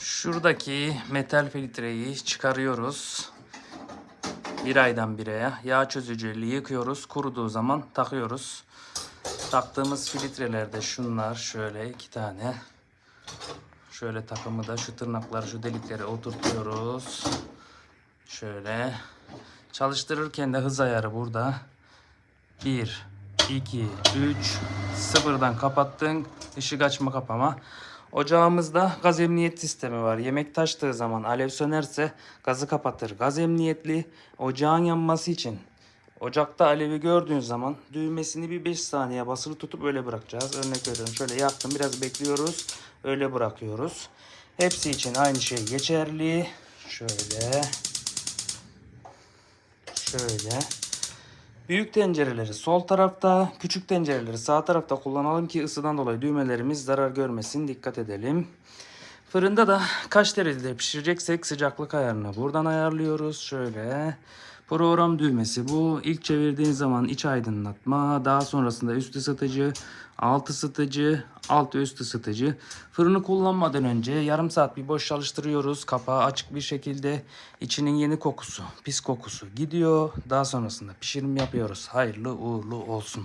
Şuradaki metal filtreyi çıkarıyoruz. Bir aydan bireye yağ çözücüyle yıkıyoruz. Kuruduğu zaman takıyoruz. Taktığımız filtrelerde şunlar şöyle iki tane. Şöyle takımı da şu tırnakları şu deliklere oturtuyoruz. Şöyle. Çalıştırırken de hız ayarı burada. 1, 2, 3, sıfırdan kapattın. Işık açma kapama. Ocağımızda gaz emniyet sistemi var. Yemek taştığı zaman alev sönerse gazı kapatır. Gaz emniyetli ocağın yanması için Ocakta alevi gördüğün zaman düğmesini bir 5 saniye basılı tutup öyle bırakacağız. Örnek veriyorum şöyle yaktım biraz bekliyoruz. Öyle bırakıyoruz. Hepsi için aynı şey geçerli. Şöyle. Şöyle. Büyük tencereleri sol tarafta, küçük tencereleri sağ tarafta kullanalım ki ısıdan dolayı düğmelerimiz zarar görmesin. Dikkat edelim. Fırında da kaç derecede pişireceksek sıcaklık ayarını buradan ayarlıyoruz. Şöyle program düğmesi bu. İlk çevirdiğin zaman iç aydınlatma, daha sonrasında üst ısıtıcı, alt ısıtıcı, alt üst ısıtıcı. Fırını kullanmadan önce yarım saat bir boş çalıştırıyoruz. Kapağı açık bir şekilde içinin yeni kokusu, pis kokusu gidiyor. Daha sonrasında pişirim yapıyoruz. Hayırlı uğurlu olsun.